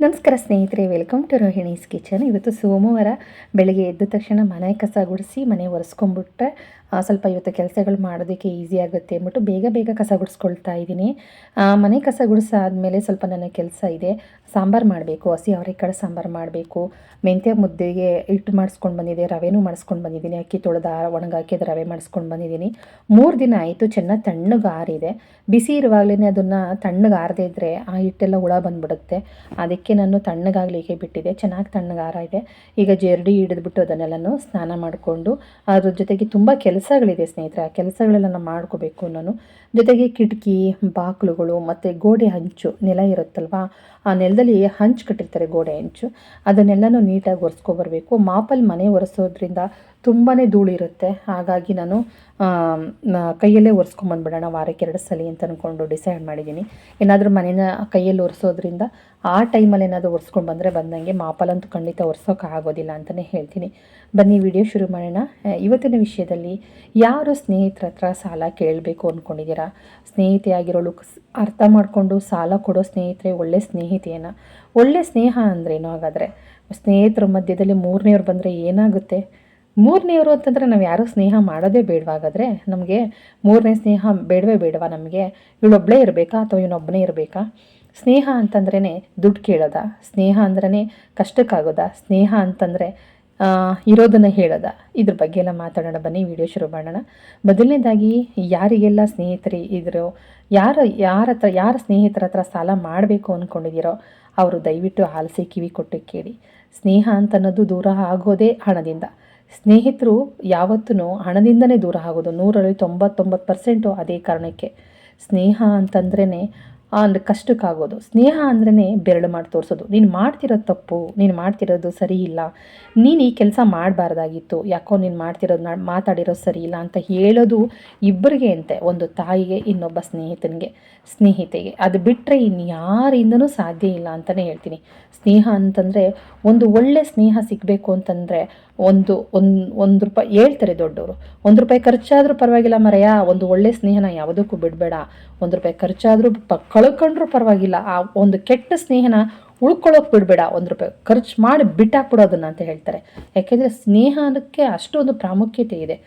ನಮಸ್ಕಾರ ಸ್ನೇಹಿತರೆ welcome to Rohini's kitchen. ಇವತ್ತು ಸೋಮವಾರ ಬೆಳಗ್ಗೆ ಎದ್ದ ತಕ್ಷಣ ಮನೆ ಕಸ ಗುಡಿಸಿ ಮನೆ ಒರೆಸ್ಕೊಂಡ್ಬಿಟ್ರೆ ಸ್ವಲ್ಪ ಇವತ್ತು ಕೆಲಸಗಳು ಮಾಡೋದಕ್ಕೆ ಈಸಿ ಆಗುತ್ತೆ ಅಂದ್ಬಿಟ್ಟು ಬೇಗ ಬೇಗ ಕಸ ಗುಡಿಸ್ಕೊಳ್ತಾ ಇದ್ದೀನಿ. ಮನೆ ಕಸ ಗುಡಿಸಾದ್ಮೇಲೆ ಸ್ವಲ್ಪ ನನ್ನ ಕೆಲಸ ಇದೆ. ಸಾಂಬಾರು ಮಾಡಬೇಕು, ಹಸಿ ಅವರೆಕಾಳು ಸಾಂಬಾರು ಮಾಡಬೇಕು. ಮೆಂತ್ಯ ಮುದ್ದೆಗೆ ಹಿಟ್ಟು ಮಾಡಿಸ್ಕೊಂಡು ಬಂದಿದ್ದೆ, ರವೆನೂ ಮಾಡಿಸ್ಕೊಂಡು ಬಂದಿದ್ದೀನಿ. ಅಕ್ಕಿ ತೊಳೆದ ಅದು ರವೆ ಮಾಡಿಸ್ಕೊಂಡು ಬಂದಿದ್ದೀನಿ. ಮೂರು ದಿನ ಆಯಿತು, ಚೆನ್ನಾಗಿ ತಣ್ಣಗೆ ಆರಿದೆ. ಬಿಸಿ ಇರುವಾಗಲೇ ಅದನ್ನು ತಣ್ಣಗೆ ಆರದೇ ಇದ್ದರೆ ಆ ಹಿಟ್ಟೆಲ್ಲ ಹುಳ ಬಂದುಬಿಡುತ್ತೆ. ಅದಕ್ಕೆ ನಾನು ತಣ್ಣಗಾಗಲಿಕ್ಕೆ ಬಿಟ್ಟಿದೆ, ಚೆನ್ನಾಗಿ ತಣ್ಣಗೆ ಆರ ಇದೆ ಈಗ ಜರಡಿ ಹಿಡಿದ್ಬಿಟ್ಟು ಅದನ್ನೆಲ್ಲನೂ ಸ್ನಾನ ಮಾಡಿಕೊಂಡು, ಅದ್ರ ಜೊತೆಗೆ ತುಂಬ ಕೆಲಸಗಳಿದೆ ಸ್ನೇಹಿತರೆ, ಆ ಕೆಲಸಗಳೆಲ್ಲ ಮಾಡ್ಕೋಬೇಕು ನಾನು ಜೊತೆಗೆ ಕಿಟಕಿ ಬಾಗಿಲುಗಳು ಮತ್ತು ಗೋಡೆ ಹಂಚು ನೆಲ ಇರುತ್ತಲ್ವಾ, ಆ ನೆಲದಲ್ಲಿ ಹಂಚು ಕಟ್ಟಿರ್ತಾರೆ ಗೋಡೆ ಹಂಚು ಅದನ್ನೆಲ್ಲನೂ ನೀಟಾಗಿ ಒರೆಸ್ಕೊಬರ್ಬೇಕು. ಮಾಪಲ್ಲಿ ಮನೆ ಒರೆಸೋದ್ರಿಂದ ತುಂಬಾ ಧೂಳಿರುತ್ತೆ. ಹಾಗಾಗಿ ನಾನು ಕೈಯಲ್ಲೇ ಒರೆಸ್ಕೊಂಬಂದ್ಬಿಡೋಣ ವಾರಕ್ಕೆ ಎರಡು ಸಲ ಅಂತ ಅಂದ್ಕೊಂಡು ಡಿಸೈಡ್ ಮಾಡಿದ್ದೀನಿ. ಏನಾದರೂ ಮನೇನ ಕೈಯಲ್ಲಿ ಒರೆಸೋದ್ರಿಂದ ಆ ಟೈಮಲ್ಲಿ ಏನಾದರೂ ಒರೆಸ್ಕೊಂಡು ಬಂದರೆ ಬಂದಂಗೆ ಮಾಪಲಂತೂ ಖಂಡಿತ ಆಗೋದಿಲ್ಲ ಅಂತಲೇ ಹೇಳ್ತೀನಿ. ಬನ್ನಿ, ವಿಡಿಯೋ ಶುರು ಮಾಡೋಣ. ಇವತ್ತಿನ ವಿಷಯದಲ್ಲಿ ಯಾರು ಸ್ನೇಹಿತರ ಹತ್ರ ಸಾಲ ಕೇಳಬೇಕು ಅಂದ್ಕೊಂಡಿದ್ದೀರಾ ಸ್ನೇಹಿತೆಯಾಗಿರೋಳು ಅರ್ಥ ಮಾಡಿಕೊಂಡು ಸಾಲ ಕೊಡೋ ಸ್ನೇಹಿತರೆ ಒಳ್ಳೆ ಸ್ನೇಹಿತೆಯನ್ನ ಒಳ್ಳೆ ಸ್ನೇಹ ಅಂದ್ರೇನು ಹಾಗಾದರೆ? ಸ್ನೇಹಿತರ ಮಧ್ಯದಲ್ಲಿ ಮೂರನೇವ್ರು ಬಂದರೆ ಏನಾಗುತ್ತೆ? ಮೂರನೇವರು ಅಂತಂದರೆ ನಾವು ಯಾರೂ ಸ್ನೇಹ ಮಾಡೋದೇ ಬೇಡವಾಗಾದರೆ ನಮಗೆ ಮೂರನೇ ಸ್ನೇಹ ಬೇಡವೇ ಬೇಡವಾ ನಮಗೆ? ಇವಳೊಬ್ಬಳೇ ಇರಬೇಕಾ ಅಥವಾ ಇವನೊಬ್ಬನೇ ಇರಬೇಕಾ? ಸ್ನೇಹ ಅಂತಂದ್ರೇ ದುಡ್ಡು ಕೇಳೋದ? ಸ್ನೇಹ ಅಂದ್ರೇ ಕಷ್ಟಕ್ಕಾಗೋದ? ಸ್ನೇಹ ಅಂತಂದರೆ ಇರೋದನ್ನು ಹೇಳೋದ? ಇದ್ರ ಬಗ್ಗೆ ಎಲ್ಲ ಮಾತಾಡೋಣ. ಬನ್ನಿ, ವಿಡಿಯೋ ಶುರು ಮಾಡೋಣ. ಮೊದಲನೇದಾಗಿ, ಯಾರಿಗೆಲ್ಲ ಸ್ನೇಹಿತರು ಇದ್ರೋ, ಯಾರ ಯಾರ ಹತ್ರ, ಯಾರ ಸ್ನೇಹಿತರ ಹತ್ರ ಸಾಲ ಮಾಡಬೇಕು ಅಂದ್ಕೊಂಡಿದ್ದೀರೋ ಅವರು ದಯವಿಟ್ಟು ಆಲಸಿ ಕಿವಿ ಕೊಟ್ಟು ಕೇಳಿ. ಸ್ನೇಹ ಅಂತ ಅನ್ನೋದು ದೂರ ಆಗೋದೇ ಹಣದಿಂದ. ಸ್ನೇಹಿತರು ಯಾವತ್ತೂ ಹಣದಿಂದನೇ ದೂರ ಆಗೋದು. ನೂರಲ್ಲಿ ತೊಂಬತ್ತೊಂಬತ್ತು ಪರ್ಸೆಂಟು ಅದೇ ಕಾರಣಕ್ಕೆ. ಸ್ನೇಹ ಅಂತಂದ್ರೇ ಅಂದ್ರೆ ಕಷ್ಟಕ್ಕಾಗೋದು. ಸ್ನೇಹ ಅಂದ್ರೇ ಬೆರಳು ಮಾಡಿ ತೋರಿಸೋದು. ನೀನು ಮಾಡ್ತಿರೋದು ತಪ್ಪು. ನೀನು ಮಾಡ್ತಿರೋದು ಸರಿ ಇಲ್ಲ. ನೀನು ಈ ಕೆಲಸ ಮಾಡಬಾರ್ದಾಗಿತ್ತು. ಯಾಕೋ ನೀನು ಮಾಡ್ತಿರೋದು ಮಾತಾಡಿರೋದು ಸರಿ ಇಲ್ಲ ಅಂತ ಹೇಳೋದು ಇಬ್ಬರಿಗೆ ಅಂತೆ. ಒಂದು ತಾಯಿಗೆ, ಇನ್ನೊಬ್ಬ ಸ್ನೇಹಿತನಿಗೆ, ಸ್ನೇಹಿತೆಗೆ. ಅದು ಬಿಟ್ಟರೆ ಇನ್ಯಾರಿಂದನೂ ಸಾಧ್ಯ ಇಲ್ಲ ಅಂತಲೇ ಹೇಳ್ತೀನಿ. ಸ್ನೇಹ ಅಂತಂದರೆ ಒಂದು ಒಳ್ಳೆ ಸ್ನೇಹ ಸಿಗಬೇಕು ಅಂತಂದರೆ ಒಂದು ಒಂದು ಒಂದು ರೂಪಾಯಿ ಹೇಳ್ತಾರೆ ದೊಡ್ಡವರು. ಒಂದು ರೂಪಾಯಿ ಖರ್ಚಾದರೂ ಪರವಾಗಿಲ್ಲ ಮರೆಯ, ಒಂದು ಒಳ್ಳೆ ಸ್ನೇಹನ ಯಾವುದಕ್ಕೂ ಬಿಡಬೇಡ. ಒಂದು ರೂಪಾಯಿ ಖರ್ಚಾದರೂ ಪ, ಕಳ್ಕೊಂಡ್ರೂ ಪರವಾಗಿಲ್ಲ. ಆ ಒಂದು ಕೆಟ್ಟ ಸ್ನೇಹನ ಉಳ್ಕೊಳ್ಳೋಕೆ ಬಿಡಬೇಡ. ಒಂದು ರೂಪಾಯಿ ಖರ್ಚು ಮಾಡಿ ಬಿಟ್ಟಾಕ್ಬಿಡೋದನ್ನ ಅಂತ ಹೇಳ್ತಾರೆ. ಯಾಕೆಂದರೆ ಸ್ನೇಹಕ್ಕೆ ಅಷ್ಟೊಂದು ಪ್ರಾಮುಖ್ಯತೆ ಇದೆ.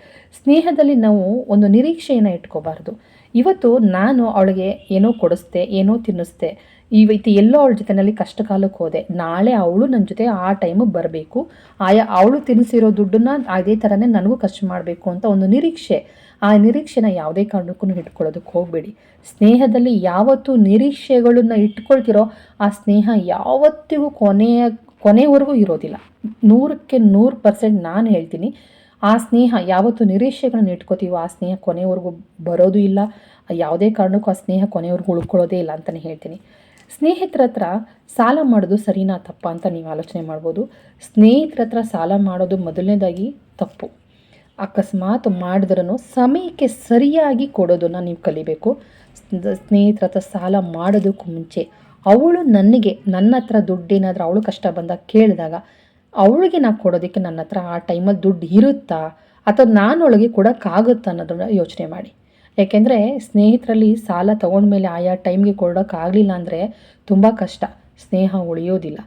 ಸ್ನೇಹದಲ್ಲಿ ನಾವು ಒಂದು ನಿರೀಕ್ಷೆಯನ್ನು ಇಟ್ಕೋಬಾರ್ದು. ಇವತ್ತು ನಾನು ಅವಳಿಗೆ ಏನೋ ಕೊಡಿಸ್ದೆ, ಏನೋ ತಿನ್ನಿಸ್ದೆ ಇವತ್ತು ಎಲ್ಲೋ ಅವಳ ಜೊತೆನಲ್ಲಿ ಕಷ್ಟ ಕಾಲಕ್ಕೆ ಹೋದೆ. ನಾಳೆ ಅವಳು ನನ್ನ ಜೊತೆ ಆ ಟೈಮು ಬರಬೇಕು. ಆಯಾ, ಅವಳು ತಿನ್ನಿಸಿರೋ ದುಡ್ಡನ್ನ ಅದೇ ಥರನೇ ನನಗೂ ಖರ್ಚು ಮಾಡಬೇಕು ಅಂತ ಒಂದು ನಿರೀಕ್ಷೆ. ಆ ನಿರೀಕ್ಷೆನ ಯಾವುದೇ ಕಾರಣಕ್ಕೂ ಇಟ್ಕೊಳ್ಳೋದಕ್ಕೆ ಹೋಗಬೇಡಿ. ಸ್ನೇಹದಲ್ಲಿ ಯಾವತ್ತು ನಿರೀಕ್ಷೆಗಳನ್ನ ಇಟ್ಕೊಳ್ತಿರೋ ಆ ಸ್ನೇಹ ಯಾವತ್ತಿಗೂ ಕೊನೆಯ, ಕೊನೆವರೆಗೂ ಇರೋದಿಲ್ಲ. ನೂರಕ್ಕೆ ನೂರು ಪರ್ಸೆಂಟ್ ನಾನು ಹೇಳ್ತೀನಿ, ಆ ಸ್ನೇಹ ಯಾವತ್ತು ನಿರೀಕ್ಷೆಗಳನ್ನ ಇಟ್ಕೋತೀವೋ ಆ ಸ್ನೇಹ ಕೊನೆವರೆಗೂ ಬರೋದು ಇಲ್ಲ. ಯಾವುದೇ ಕಾರಣಕ್ಕೂ ಆ ಸ್ನೇಹ ಕೊನೆವರೆಗೂ ಉಳ್ಕೊಳ್ಳೋದೇ ಇಲ್ಲ ಅಂತಲೇ ಹೇಳ್ತೀನಿ. ಸ್ನೇಹಿತರ ಹತ್ರ ಸಾಲ ಮಾಡೋದು ಸರಿನಾ ತಪ್ಪ ಅಂತ ನೀವು ಆಲೋಚನೆ ಮಾಡ್ಬೋದು. ಸ್ನೇಹಿತರ ಹತ್ರ ಸಾಲ ಮಾಡೋದು ಮೊದಲನೇದಾಗಿ ತಪ್ಪು. ಅಕಸ್ಮಾತ್ ಮಾಡಿದ್ರೂ ಸಮಯಕ್ಕೆ ಸರಿಯಾಗಿ ಕೊಡೋದನ್ನು ನೀವು ಕಲಿಬೇಕು. ಸ್ನೇಹಿತರ ಹತ್ರ ಸಾಲ ಮಾಡೋದಕ್ಕೂ ಮುಂಚೆ ಅವಳು ನನಗೆ ನನ್ನ ಹತ್ರ ದುಡ್ಡೇನಾದರೂ ಅವಳು ಕಷ್ಟ ಬಂದಾಗ ಕೇಳಿದಾಗ ಅವಳಿಗೆ ನಾನು ಕೊಡೋದಕ್ಕೆ ನನ್ನ ಹತ್ರ ಆ ಟೈಮಲ್ಲಿ ದುಡ್ಡು ಇರುತ್ತಾ ಅಥವಾ ನಾನು ಅವಳಿಗೆ ಕೊಡೋಕ್ಕಾಗುತ್ತಾ ಅನ್ನೋದನ್ನು ಯೋಚನೆ ಮಾಡಿ. ಯಾಕೆಂದರೆ ಸ್ನೇಹಿತರಲ್ಲಿ ಸಾಲ ತೊಗೊಂಡ್ಮೇಲೆ ಆಯಾ ಟೈಮ್ಗೆ ಕೊಡೋಕ್ಕಾಗಲಿಲ್ಲ ಅಂದರೆ ತುಂಬ ಕಷ್ಟ, ಸ್ನೇಹ ಉಳಿಯೋದಿಲ್ಲ.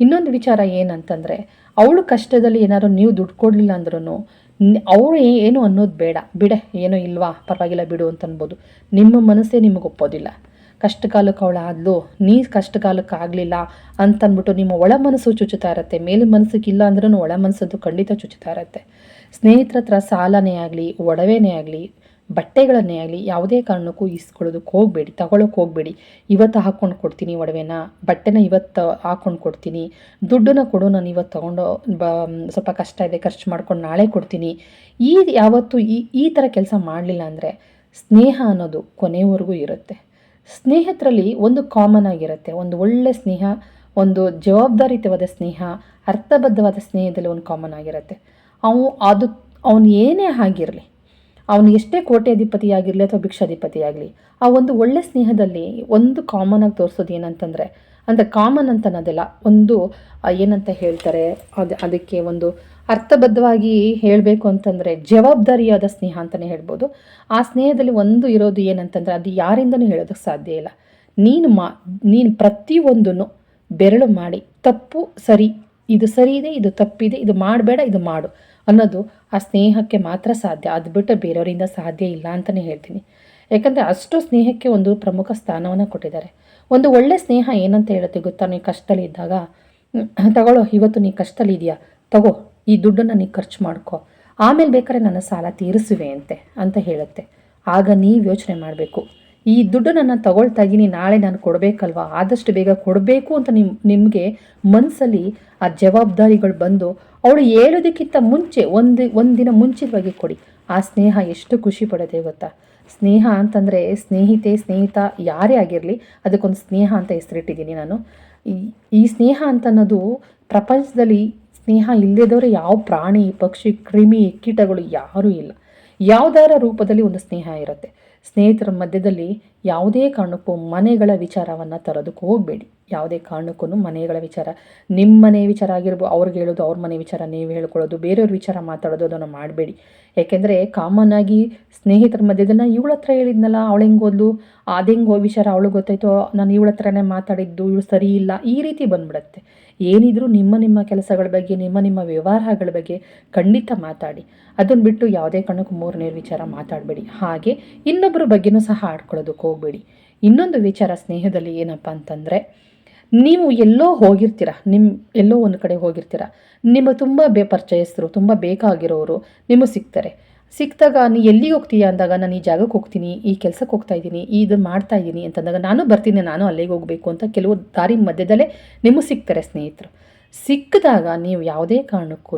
ಇನ್ನೊಂದು ವಿಚಾರ ಏನಂತಂದರೆ, ಅವಳು ಕಷ್ಟದಲ್ಲಿ ಏನಾದ್ರು ನೀವು ದುಡ್ಡು ಕೊಡಲಿಲ್ಲ ಅಂದ್ರೂ ಅವಳು ಏನು ಅನ್ನೋದು ಬೇಡ. ಬಿಡೆ, ಏನೋ ಇಲ್ವಾ, ಪರವಾಗಿಲ್ಲ ಬಿಡು ಅಂತ ಅನ್ಬೋದು. ನಿಮ್ಮ ಮನಸ್ಸೇ ನಿಮಗೆ ಒಪ್ಪೋದಿಲ್ಲ. ಕಷ್ಟ ಕಾಲಕ್ಕೆ ಅವಳು ನೀ ಕಷ್ಟ ಕಾಲಕ್ಕೆ ಆಗಲಿಲ್ಲ ಅಂತಂದ್ಬಿಟ್ಟು ನಿಮ್ಮ ಒಳ ಮನಸ್ಸು ಚುಚ್ಚುತ್ತಾ ಇರುತ್ತೆ. ಮೇಲೆ ಮನಸ್ಸಿಗೆ ಇಲ್ಲ ಅಂದ್ರೂ ಒಳ ಮನಸ್ಸದ್ದು ಖಂಡಿತ ಚುಚ್ಚುತ್ತಾ ಇರುತ್ತೆ. ಸ್ನೇಹಿತರ ಹತ್ರ ಸಾಲನೇ ಆಗಲಿ, ಒಡವೆನೇ ಆಗಲಿ ಬಟ್ಟೆಗಳನ್ನೇ ಆಗಲಿ, ಯಾವುದೇ ಕಾರಣಕ್ಕೂ ಇಸ್ಕೊಳ್ಳೋದಕ್ಕೆ ಹೋಗಬೇಡಿ ತಗೊಳ್ಳೋಕೆ ಹೋಗಬೇಡಿ. ಇವತ್ತು ಹಾಕ್ಕೊಂಡು ಕೊಡ್ತೀನಿ ಒಡವೆನ, ಬಟ್ಟೆನ ಇವತ್ತು ಹಾಕ್ಕೊಂಡು ಕೊಡ್ತೀನಿ. ದುಡ್ಡನ್ನು ಕೊಡು, ನಾನು ಇವತ್ತು ತೊಗೊಂಡು, ಬ, ಸ್ವಲ್ಪ ಕಷ್ಟ ಇದೆ, ಖರ್ಚು ಮಾಡ್ಕೊಂಡು ನಾಳೆ ಕೊಡ್ತೀನಿ. ಈ ಯಾವತ್ತು ಈ ಈ ಥರ ಕೆಲಸ ಮಾಡಲಿಲ್ಲ ಅಂದರೆ ಸ್ನೇಹ ಅನ್ನೋದು ಕೊನೆವರೆಗೂ ಇರುತ್ತೆ. ಸ್ನೇಹಿತರಲ್ಲಿ ಒಂದು ಕಾಮನ್ ಆಗಿರುತ್ತೆ. ಒಂದು ಒಳ್ಳೆ ಸ್ನೇಹ, ಒಂದು ಜವಾಬ್ದಾರಿತವಾದ ಸ್ನೇಹ, ಅರ್ಥಬದ್ಧವಾದ ಸ್ನೇಹದಲ್ಲಿ ಒಂದು ಕಾಮನ್ ಆಗಿರುತ್ತೆ. ಅವು, ಅದು, ಅವನು ಏನೇ ಆಗಿರಲಿ ಅವನು ಎಷ್ಟೇ ಕೋಟ್ಯಾಧಿಪತಿಯಾಗಿರಲಿ ಅಥವಾ ಭಿಕ್ಷಾಧಿಪತಿ ಆಗಲಿ ಆ ಒಂದು ಒಳ್ಳೆ ಸ್ನೇಹದಲ್ಲಿ ಒಂದು ಕಾಮನ್ ಆಗಿ ತೋರಿಸೋದು ಏನಂತಂದರೆ, ಅಂದರೆ ಕಾಮನ್ ಅಂತ ಅನ್ನೋದಿಲ್ಲ, ಒಂದು ಏನಂತ ಹೇಳ್ತಾರೆ, ಅದು, ಅದಕ್ಕೆ ಒಂದು ಅರ್ಥಬದ್ಧವಾಗಿ ಹೇಳಬೇಕು ಅಂತಂದರೆ ಜವಾಬ್ದಾರಿಯಾದ ಸ್ನೇಹ ಅಂತಲೇ ಹೇಳ್ಬೋದು. ಆ ಸ್ನೇಹದಲ್ಲಿ ಒಂದು ಇರೋದು ಏನಂತಂದರೆ, ಅದು ಯಾರಿಂದನೂ ಹೇಳೋದಕ್ಕೆ ಸಾಧ್ಯ ಇಲ್ಲ. ನೀನು ಮಾ, ನೀನು ಪ್ರತಿಯೊಂದನ್ನು ಬೆರಳು ಮಾಡಿ, ತಪ್ಪು ಸರಿ, ಇದು ಸರಿ ಇದೆ, ಇದು ತಪ್ಪಿದೆ, ಇದು ಮಾಡಬೇಡ, ಇದು ಮಾಡು. ಅನ್ನೋದು ಆ ಸ್ನೇಹಕ್ಕೆ ಮಾತ್ರ ಸಾಧ್ಯ. ಅದು ಬಿಟ್ಟು ಬೇರೆಯವರಿಂದ ಸಾಧ್ಯ ಇಲ್ಲ ಅಂತಲೇ ಹೇಳ್ತೀನಿ. ಯಾಕಂದರೆ ಅಷ್ಟು ಸ್ನೇಹಕ್ಕೆ ಒಂದು ಪ್ರಮುಖ ಸ್ಥಾನವನ್ನು ಕೊಟ್ಟಿದ್ದಾರೆ. ಒಂದು ಒಳ್ಳೆ ಸ್ನೇಹ ಏನಂತ ಹೇಳುತ್ತೆ ಗೊತ್ತಾ? ನೀವು ಕಷ್ಟದಲ್ಲಿ ಇದ್ದಾಗ "ಹ್ಮ್, ತಗೊಳ್ಳೋ ಇವತ್ತು ನೀ ಕಷ್ಟದಲ್ಲಿ ಇದೆಯಾ? ತಗೋ ಈ ದುಡ್ಡನ್ನು ನೀ ಖರ್ಚು ಮಾಡ್ಕೊ. ಆಮೇಲೆ ಬೇಕಾದ್ರೆ ನನ್ನ ಸಾಲ ತೀರಿಸುವೆ ಅಂತೆ ಅಂತ ಹೇಳುತ್ತೆ. ಆಗ ನೀವು ಯೋಚನೆ ಮಾಡಬೇಕು. ಈ ದುಡ್ಡು ನಾನು ತಗೊಳ್ತಾ ಇದ್ದೀನಿ ನಾಳೆ ನಾನು ಕೊಡಬೇಕಲ್ವಾ? ಆದಷ್ಟು ಬೇಗ ಕೊಡಬೇಕು ಅಂತ ನಿಮ್, ನಿಮಗೆ ಮನಸ್ಸಲ್ಲಿ ಆ ಜವಾಬ್ದಾರಿಗಳು ಬಂದು ಅವಳು ಹೇಳೋದಕ್ಕಿಂತ ಮುಂಚೆ ಒಂದು, ಒಂದಿನ ಮುಂಚಿತವಾಗಿ ಕೊಡಿ. ಆ ಸ್ನೇಹ ಎಷ್ಟು ಖುಷಿ ಪಡುತ್ತೆ ಗೊತ್ತಾ? ಸ್ನೇಹ ಅಂತಂದರೆ ಸ್ನೇಹಿತೆ, ಸ್ನೇಹಿತ ಯಾರೇ ಆಗಿರಲಿ, ಅದಕ್ಕೊಂದು ಸ್ನೇಹ ಅಂತ ಹೆಸರಿಟ್ಟಿದ್ದೀನಿ ನಾನು. ಈ ಈ ಸ್ನೇಹ ಅಂತ ಅನ್ನೋದು ಪ್ರಪಂಚದಲ್ಲಿ ಸ್ನೇಹ ಇಲ್ಲದವರು ಯಾವ ಪ್ರಾಣಿ, ಪಕ್ಷಿ, ಕ್ರಿಮಿ, ಕೀಟಗಳು ಯಾರೂ ಇಲ್ಲ. ಯಾವ್ದಾರ ರೂಪದಲ್ಲಿ ಒಂದು ಸ್ನೇಹ ಇರುತ್ತೆ. ಸ್ನೇಹಿತರ ಮಧ್ಯದಲ್ಲಿ ಯಾವುದೇ ಕಾರಣಕ್ಕೂ ಮನೆಗಳ ವಿಚಾರವನ್ನು ತರೋದಕ್ಕೆ ಹೋಗಬೇಡಿ. ಯಾವುದೇ ಕಾರಣಕ್ಕೂ ಮನೆಗಳ ವಿಚಾರ ನಿಮ್ಮ ಮನೆ ವಿಚಾರ ಆಗಿರ್ಬೋದು ಅವ್ರಿಗೆ ಹೇಳೋದು ಅವ್ರ ಮನೆ ವಿಚಾರ, ನೀವು ಹೇಳ್ಕೊಳ್ಳೋದು, ಬೇರೆಯವ್ರ ವಿಚಾರ ಮಾತಾಡೋದು ಅದನ್ನು ಮಾಡಬೇಡಿ. ಯಾಕೆಂದರೆ ಕಾಮನ್ ಆಗಿ ಸ್ನೇಹಿತರ ಮಧ್ಯದಲ್ಲಿ ನಾನು ಇವಳ ಹತ್ರ ಹೇಳಿದ್ನಲ್ಲ, ಅವಳು ಹೆಂಗೆ ಹೋದ್ಲು ಅದು ಹೆಂಗೆ ವಿಚಾರ ಅವಳು ಗೊತ್ತಾಯ್ತೋ? ನಾನು ಇವಳ ಹತ್ರನೇ ಮಾತಾಡಿದ್ದು, ಇವಳು ಸರಿ ಇಲ್ಲ, ಈ ರೀತಿ ಬಂದ್ಬಿಡುತ್ತೆ. ಏನಿದ್ರೂ ನಿಮ್ಮ ನಿಮ್ಮ ಕೆಲಸಗಳ ಬಗ್ಗೆ, ನಿಮ್ಮ ನಿಮ್ಮ ವ್ಯವಹಾರಗಳ ಬಗ್ಗೆ ಖಂಡಿತ ಮಾತಾಡಿ. ಅದನ್ನು ಬಿಟ್ಟು ಯಾವುದೇ ಕಾರಣಕ್ಕೂ ಮೂರನೇ ವಿಚಾರ ಮಾತಾಡಬೇಡಿ. ಹಾಗೆ ಇನ್ನೊಬ್ಬರ ಬಗ್ಗೆನೂ ಸಹ ಆಡ್ಕೊಳ್ಳೋದಕ್ಕೆ ಹೋಗಬೇಡಿ. ಇನ್ನೊಂದು ವಿಚಾರ ಸ್ನೇಹದಲ್ಲಿ ಏನಪ್ಪ ಅಂತಂದರೆ, ನೀವು ಎಲ್ಲೋ ಹೋಗಿರ್ತೀರ ನಿಮ್ಮ ಎಲ್ಲೋ ಒಂದು ಕಡೆ ಹೋಗಿರ್ತೀರ, ನಿಮ್ಮ ತುಂಬ ಬೇ ಪರಿಚಯಸ್ಥರು, ತುಂಬ ಬೇಕಾಗಿರೋರು ನಿಮಗೆ ಸಿಗ್ತಾರೆ. ಸಿಕ್ಕಿದಾಗ ನೀ ಎಲ್ಲಿಗೆ ಹೋಗ್ತೀಯ ಅಂದಾಗ, ನಾನು ಈ ಜಾಗಕ್ಕೆ ಹೋಗ್ತೀನಿ, ಈ ಕೆಲಸಕ್ಕೆ ಹೋಗ್ತಾ ಇದ್ದೀನಿ ಇದು ಮಾಡ್ತಾ ಇದ್ದೀನಿ ಅಂತಂದಾಗ ನಾನು ಬರ್ತೀನಿ, ನಾನು ಅಲ್ಲಿಗೆ ಹೋಗಬೇಕು ಅಂತ ಕೆಲವು ದಾರಿ ಮಧ್ಯದಲ್ಲೇ ನಿಮಗೆ ಸಿಗ್ತಾರೆ ಸ್ನೇಹಿತರು. ಸಿಕ್ಕಿದಾಗ ನೀವು ಯಾವುದೇ ಕಾರಣಕ್ಕೂ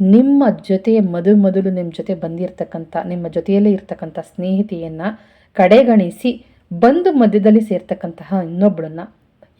ನಿಮ್ಮ ಜೊತೆ ಮೊದಲು ಮೊದಲು ನಿಮ್ಮ ಜೊತೆ ಬಂದಿರತಕ್ಕಂಥ, ನಿಮ್ಮ ಜೊತೆಯಲ್ಲೇ ಇರ್ತಕ್ಕಂಥ ಸ್ನೇಹಿತೆಯನ್ನು ಕಡೆಗಣಿಸಿ ಬಂದು ಮಧ್ಯದಲ್ಲಿ ಸೇರ್ತಕ್ಕಂತಹ ಇನ್ನೊಬ್ಬಳನ್ನ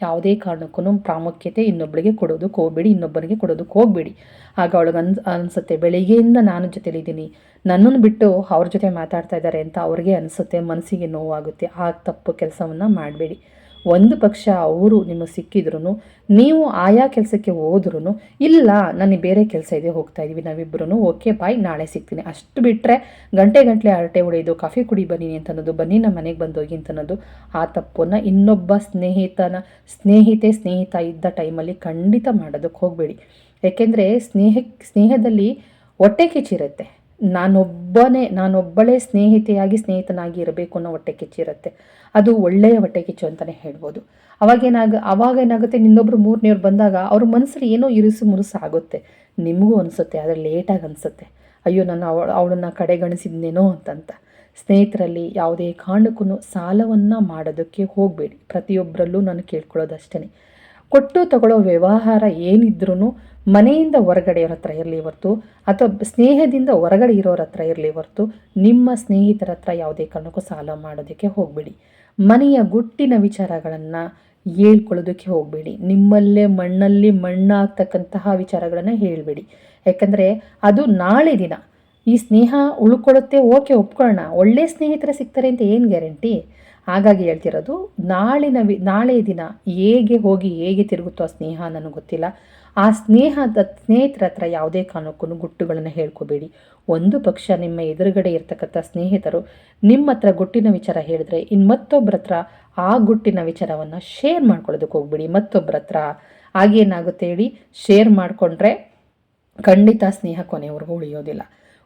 ಯಾವುದೇ ಕಾರಣಕ್ಕೂ ಪ್ರಾಮುಖ್ಯತೆ ಇನ್ನೊಬ್ಬಳಿಗೆ ಕೊಡೋದಕ್ಕೆ ಹೋಗಬೇಡಿ ಇನ್ನೊಬ್ಬರಿಗೆ ಕೊಡೋದಕ್ಕೆ ಹೋಗಬೇಡಿ ಆಗ ಅವಳಿಗೆ ಅನ್ಸ್, ಅನಿಸುತ್ತೆ, ಬೆಳಿಗ್ಗೆಯಿಂದ ನಾನು ಜೊತೆಲಿದ್ದೀನಿ, ನನ್ನನ್ನು ಬಿಟ್ಟು ಅವ್ರ ಜೊತೆ ಮಾತಾಡ್ತಾ ಇದ್ದಾರೆ ಅಂತ ಅವ್ರಿಗೆ ಅನಿಸುತ್ತೆ, ಮನಸ್ಸಿಗೆ ನೋವಾಗುತ್ತೆ. ಆ ತಪ್ಪು ಕೆಲಸವನ್ನು ಮಾಡಬೇಡಿ. ಒಂದು ಪಕ್ಷ ಅವರು ನಿಮಗೆ ಸಿಕ್ಕಿದ್ರು ನೀವು ಆಯಾ ಕೆಲಸಕ್ಕೆ ಹೋದ್ರೂ ಇಲ್ಲ, ನನಗೆ ಬೇರೆ ಕೆಲಸ ಇದೆ, ಹೋಗ್ತಾ ಇದ್ದೀವಿ ನಾವಿಬ್ಬರೂ ಓಕೆ, ಬಾಯ್, ನಾಳೆ ಸಿಗ್ತೀನಿ. ಅಷ್ಟು ಬಿಟ್ಟರೆ ಗಂಟೆ ಗಂಟಲೆ ಹರಟೆ ಹೊಡೆಯೋದು ಕಾಫಿ ಕುಡಿ ಬನ್ನಿ ಅಂತ ಅನ್ನೋದು ಬನ್ನಿ ನಮ್ಮ ಮನೆಗೆ ಬಂದೋಗಿ ಅಂತ ಅನ್ನೋದು ಆ ತಪ್ಪನ್ನು ಇನ್ನೊಬ್ಬ ಸ್ನೇಹಿತನ, ಸ್ನೇಹಿತೆ, ಸ್ನೇಹಿತ ಇದ್ದ ಟೈಮಲ್ಲಿ ಖಂಡಿತ ಮಾಡೋದಕ್ಕೆ ಹೋಗಬೇಡಿ. ಯಾಕೆಂದರೆ ಸ್ನೇಹ ಸ್ನೇಹದಲ್ಲಿ ಹೊಟ್ಟೆ ಕಿಚ್ಚಿರುತ್ತೆ. ನಾನೊಬ್ಬನೇ, ನಾನೊಬ್ಬಳೇ ಸ್ನೇಹಿತೆಯಾಗಿ ಸ್ನೇಹಿತನಾಗಿ ಇರಬೇಕು ಅನ್ನೋ ಹೊಟ್ಟೆ ಕಿಚ್ಚಿರುತ್ತೆ ಅದು ಒಳ್ಳೆಯ ಹೊಟ್ಟೆ ಕಿಚ್ಚು ಅಂತಲೇ ಹೇಳ್ಬೋದು. ಅವಾಗೇನಾಗ ಅವಾಗ ಏನಾಗುತ್ತೆ ಮೂರನೇ ಮೂರನೇವ್ರು ಬಂದಾಗ ಅವ್ರ ಮನಸ್ಸಲ್ಲಿ ಏನೋ ಇರಿಸು ಮುರುಸು ಆಗುತ್ತೆ. ನಿಮಗೂ ಅನಿಸುತ್ತೆ, ಆದರೆ ಲೇಟಾಗಿ ಅನಿಸುತ್ತೆ. ಅಯ್ಯೋ, ನಾನು ಅವಳ, ಅವಳನ್ನು ಕಡೆಗಣಿಸಿದ್ನೇನೋ ಅಂತಂತ. ಸ್ನೇಹಿತರಲ್ಲಿ ಯಾವುದೇ ಕಾರಣಕ್ಕೂ ಸಾಲವನ್ನು ಮಾಡೋದಕ್ಕೆ ಹೋಗಬೇಡಿ. ಪ್ರತಿಯೊಬ್ಬರಲ್ಲೂ ನಾನು ಕೇಳ್ಕೊಳ್ಳೋದಷ್ಟೇ ಕೊಟ್ಟು ತಗೊಳ್ಳೋ ವ್ಯವಹಾರ ಏನಿದ್ರೂ ಮನೆಯಿಂದ ಹೊರಗಡೆಯವ್ರ ಹತ್ರ ಇರಲಿ ಹೊರತು, ಅಥವಾ ಸ್ನೇಹದಿಂದ ಹೊರಗಡೆ ಇರೋರ ಹತ್ರ ಇರಲಿ ಹೊರತು, ನಿಮ್ಮ ಸ್ನೇಹಿತರ ಹತ್ರ ಯಾವುದೇ ಕಾರಣಕ್ಕೂ ಸಾಲ ಮಾಡೋದಕ್ಕೆ ಹೋಗಬೇಡಿ. ಮನೆಯ ಗುಟ್ಟಿನ ವಿಚಾರಗಳನ್ನು ಹೇಳ್ಕೊಳ್ಳೋದಕ್ಕೆ ಹೋಗಬೇಡಿ. ನಿಮ್ಮಲ್ಲೇ ಮಣ್ಣಲ್ಲಿ ಮಣ್ಣಾಗ್ತಕ್ಕಂತಹ ವಿಚಾರಗಳನ್ನು ಹೇಳಬೇಡಿ. ಯಾಕಂದರೆ ಅದು ನಾಳೆ ದಿನ. ಈ ಸ್ನೇಹ ಉಳ್ಕೊಳ್ಳುತ್ತೆ, ಓಕೆ, ಒಪ್ಕೊಳ್ಳೋಣ. ಒಳ್ಳೆ ಸ್ನೇಹಿತರ ಸಿಗ್ತಾರೆ ಅಂತ ಏನು ಗ್ಯಾರಂಟಿ? ಹಾಗಾಗಿ ಹೇಳ್ತಿರೋದು, ನಾಳಿನ ವಿ, ನಾಳೆ ದಿನ ಹೇಗೆ ಹೋಗಿ ಹೇಗೆ ತಿರುಗುತ್ತೋ ಆ ಸ್ನೇಹ ನನಗೆ ಗೊತ್ತಿಲ್ಲ. ಆ ಸ್ನೇಹದ ಸ್ನೇಹಿತರ ಹತ್ರ ಯಾವುದೇ ಕಾರಣಕ್ಕೂ ಗುಟ್ಟುಗಳನ್ನು ಹೇಳ್ಕೋಬೇಡಿ. ಒಂದು ಪಕ್ಷ ನಿಮ್ಮ ಎದುರುಗಡೆ ಇರ್ತಕ್ಕಂಥ ಸ್ನೇಹಿತರು ನಿಮ್ಮ ಹತ್ರ ಗುಟ್ಟಿನ ವಿಚಾರ ಹೇಳಿದ್ರೆ ಇನ್ನು ಮತ್ತೊಬ್ಬರ ಹತ್ರ ಆ ಗುಟ್ಟಿನ ವಿಚಾರವನ್ನು ಶೇರ್ ಮಾಡ್ಕೊಳ್ಳೋದಕ್ಕೆ ಹೋಗ್ಬಿಡಿ. ಮತ್ತೊಬ್ಬರ ಹತ್ರ ಆಗೇನಾಗುತ್ತೆ ಹೇಳಿ ಶೇರ್ ಮಾಡಿಕೊಂಡ್ರೆ ಖಂಡಿತ ಸ್ನೇಹ ಕೊನೆಯವರೆಗೂ ಉಳಿಯೋದಿಲ್ಲ.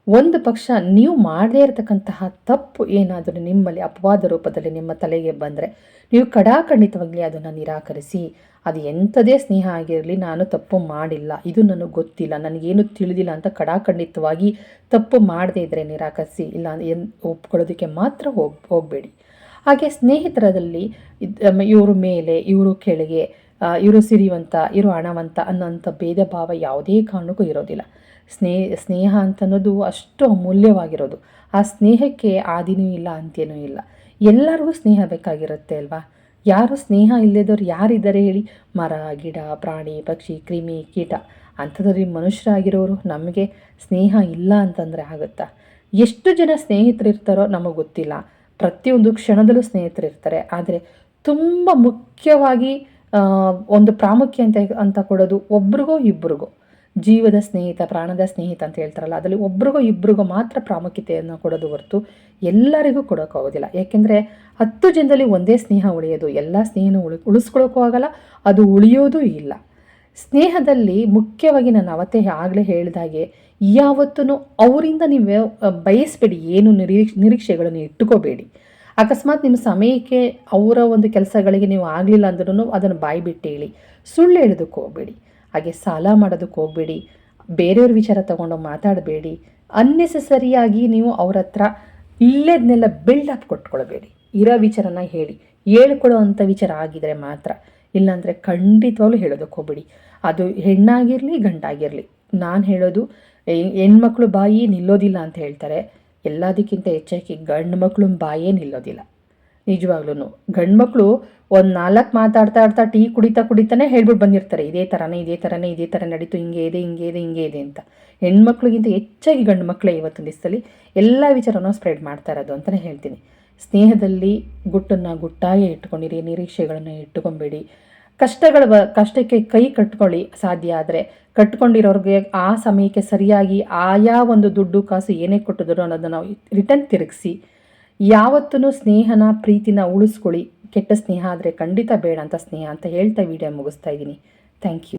ಒಂದು ಪಕ್ಷ ನೀವು ಮಾಡದೇ ಇರತಕ್ಕಂತಹ ತಪ್ಪು ಏನಾದರೂ ನಿಮ್ಮಲ್ಲಿ ಅಪವಾದ ರೂಪದಲ್ಲಿ ನಿಮ್ಮ ತಲೆಗೆ ಬಂದರೆ ನೀವು ಕಡಾಖಂಡಿತವಾಗಿ ಅದನ್ನು ನಿರಾಕರಿಸಿ, ಅದು ಎಂಥದೇ ಸ್ನೇಹ ಆಗಿರಲಿ, ನಾನು ತಪ್ಪು ಮಾಡಿಲ್ಲ, ಇದು ನನಗೆ ಗೊತ್ತಿಲ್ಲ, ನನಗೇನು ತಿಳಿದಿಲ್ಲ ಅಂತ ಕಡಾಖಂಡಿತವಾಗಿ ತಪ್ಪು ಮಾಡದೇ ಇದ್ದರೆ ನಿರಾಕರಿಸಿ, ಇಲ್ಲ ಎನ್, ಒಪ್ಕೊಳ್ಳೋದಕ್ಕೆ ಮಾತ್ರ ಹೋಗಿ, ಹೋಗಬೇಡಿ. ಹಾಗೆ ಸ್ನೇಹಿತರದಲ್ಲಿ ಇವರು ಮೇಲೆ, ಇವರು ಕೆಳಗೆ ಇವರು ಸಿರಿವಂತ, ಇವರು ಹಣವಂತ ಅನ್ನೋಂಥ ಭೇದ ಭಾವ ಯಾವುದೇ ಕಾರಣಕ್ಕೂ ಇರೋದಿಲ್ಲ. ಸ್ನೇಹ ಸ್ನೇಹ ಅಂತನ್ನೋದು ಅಷ್ಟು ಅಮೂಲ್ಯವಾಗಿರೋದು. ಆ ಸ್ನೇಹಕ್ಕೆ ಆದಿನೂ ಇಲ್ಲ, ಅಂತ್ಯನೂ ಇಲ್ಲ. ಎಲ್ಲರಿಗೂ ಸ್ನೇಹ ಬೇಕಾಗಿರುತ್ತೆ ಅಲ್ವಾ? ಯಾರು ಸ್ನೇಹ ಇಲ್ಲದವ್ರು ಯಾರಿದ್ದಾರೆ ಹೇಳಿ? ಮರ, ಗಿಡ, ಪ್ರಾಣಿ, ಪಕ್ಷಿ, ಕ್ರಿಮಿ, ಕೀಟ. ಅಂಥದ್ರಲ್ಲಿ ಮನುಷ್ಯರಾಗಿರೋರು ನಮಗೆ ಸ್ನೇಹ ಇಲ್ಲ ಅಂತಂದರೆ ಆಗುತ್ತಾ? ಎಷ್ಟು ಜನ ಸ್ನೇಹಿತರು ಇರ್ತಾರೋ ನಮಗೆ ಗೊತ್ತಿಲ್ಲ. ಪ್ರತಿಯೊಂದು ಕ್ಷಣದಲ್ಲೂ ಸ್ನೇಹಿತರು ಇರ್ತಾರೆ. ಆದರೆ ತುಂಬ ಮುಖ್ಯವಾಗಿ ಒಂದು ಪ್ರಾಮುಖ್ಯ ಅಂತ ಅಂತ ಕೊಡೋದು ಒಬ್ರಿಗೋ ಇಬ್ರಿಗೋ. ಜೀವದ ಸ್ನೇಹಿತ, ಪ್ರಾಣದ ಸ್ನೇಹಿತ ಅಂತ ಹೇಳ್ತಾರಲ್ಲ, ಅದರಲ್ಲಿ ಒಬ್ರಿಗೋ ಇಬ್ರಿಗೋ ಮಾತ್ರ ಪ್ರಾಮುಖ್ಯತೆಯನ್ನು ಕೊಡೋದು ಹೊರತು ಎಲ್ಲರಿಗೂ ಕೊಡೋಕ್ಕಾಗೋದಿಲ್ಲ ಯಾಕೆಂದರೆ ಹತ್ತು ಜನದಲ್ಲಿ ಒಂದೇ ಸ್ನೇಹ ಉಳಿಯೋದು, ಎಲ್ಲ ಸ್ನೇಹನೂ ಉಳಿ ಉಳಿಸ್ಕೊಳ್ಳೋಕ್ಕೂ ಆಗಲ್ಲ, ಅದು ಉಳಿಯೋದೂ ಇಲ್ಲ. ಸ್ನೇಹದಲ್ಲಿ ಮುಖ್ಯವಾಗಿ ನಾನು ಅವತ್ತೇ ಆಗಲೇ ಹೇಳಿದಾಗೆ ಯಾವತ್ತೂ ಅವರಿಂದ ನೀವು ಬಯಸಬೇಡಿ, ಏನು ನಿರೀಕ್ಷೆ ನಿರೀಕ್ಷೆಗಳನ್ನು ಇಟ್ಟುಕೋಬೇಡಿ. ಅಕಸ್ಮಾತ್ ನಿಮ್ಮ ಸಮಯಕ್ಕೆ ಅವರ ಒಂದು ಕೆಲಸಗಳಿಗೆ ನೀವು ಆಗಲಿಲ್ಲ ಅಂದ್ರೂ ಅದನ್ನು ಬಾಯಿ ಬಿಟ್ಟು ಹೇಳಿ ಸುಳ್ಳು ಹೇಳೋದಕ್ಕೆ ಹೋಗಬೇಡಿ ಹಾಗೆ ಸಾಲ ಮಾಡೋದಕ್ಕೆ ಹೋಗಬೇಡಿ. ಬೇರೆಯವ್ರ ವಿಚಾರ ತಗೊಂಡು ಮಾತಾಡಬೇಡಿ. ಅನ್ನೆಸೆಸರಿಯಾಗಿ ನೀವು ಅವ್ರ ಹತ್ರ ಇಲ್ಲದನ್ನೆಲ್ಲ ಬಿಲ್ಡಪ್ ಕೊಟ್ಕೊಳ್ಬೇಡಿ. ಇರೋ ವಿಚಾರನ ಹೇಳಿ. ಹೇಳ್ಕೊಳ್ಳೋ ಅಂಥ ವಿಚಾರ ಆಗಿದ್ರೆ ಮಾತ್ರ. ಇಲ್ಲಾಂದರೆ ಖಂಡಿತವಾಗ್ಲೂ ಹೇಳೋದಕ್ಕೆ ಹೋಗ್ಬೇಡಿ. ಅದು ಹೆಣ್ಣಾಗಿರಲಿ, ಗಂಡಾಗಿರಲಿ. ನಾನು ಹೇಳೋದು ಹೆಣ್- ಹೆಣ್ಮಕ್ಳು ಬಾಯಿ ನಿಲ್ಲೋದಿಲ್ಲ ಅಂತ ಹೇಳ್ತಾರೆ. ಎಲ್ಲದಕ್ಕಿಂತ ಹೆಚ್ಚಾಗಿ ಗಂಡು ಮಕ್ಕಳು ಬಾಯೇ ನಿಲ್ಲೋದಿಲ್ಲ. ನಿಜವಾಗ್ಲೂ ಗಂಡು ಮಕ್ಕಳು ಒಂದು ನಾಲ್ಕು ಮಾತಾಡ್ತಾ ಆಡ್ತಾ ಟೀ ಕುಡಿತಾ ಕುಡಿತಾನೆ ಹೇಳ್ಬಿಟ್ಟು ಬಂದಿರ್ತಾರೆ. ಇದೇ ಥರನೇ ಇದೇ ಥರನೇ ಇದೇ ಥರ ನಡೀತು, ಹಿಂಗೆ ಇದೆ ಹಿಂಗೆ ಇದೆ ಹಿಂಗೆ ಇದೆ ಅಂತ. ಹೆಣ್ಮಕ್ಳಿಗಿಂತ ಹೆಚ್ಚಾಗಿ ಗಂಡು ಮಕ್ಕಳೇ ಇವತ್ತಿನ ದಿವಸದಲ್ಲಿ ಎಲ್ಲ ವಿಚಾರನೂ ಸ್ಪ್ರೆಡ್ ಮಾಡ್ತಾ ಇರೋದು ಅಂತಲೇ ಹೇಳ್ತೀನಿ. ಸ್ನೇಹದಲ್ಲಿ ಗುಟ್ಟನ್ನು ಗುಟ್ಟಾಗಿ ಇಟ್ಕೊಂಡಿರಿ, ನಿರೀಕ್ಷೆಗಳನ್ನು ಇಟ್ಟುಕೊಂಬೇಡಿ ಕಷ್ಟಗಳ ಬ, ಕಷ್ಟಕ್ಕೆ ಕೈ ಕಟ್ಕೊಳ್ಳಿ ಸಾಧ್ಯ ಆದರೆ. ಕಟ್ಕೊಂಡಿರೋರಿಗೆ ಆ ಸಮಯಕ್ಕೆ ಸರಿಯಾಗಿ ಆಯಾ ಒಂದು ದುಡ್ಡು ಕಾಸು ಏನೇ ಕೊಟ್ಟಿದ್ರು ಅನ್ನೋದನ್ನು ನಾವು ರಿಟರ್ನ್ ತಿರುಗಿಸಿ. ಯಾವತ್ತೂ ಸ್ನೇಹನ ಪ್ರೀತಿನ ಉಳಿಸ್ಕೊಳ್ಳಿ. ಕೆಟ್ಟ ಸ್ನೇಹ ಆದರೆ ಖಂಡಿತ ಬೇಡ ಅಂತ ಸ್ನೇಹ ಅಂತ ಹೇಳ್ತಾ ವಿಡಿಯೋ ಮುಗಿಸ್ತಾ ಇದ್ದೀನಿ. Thank you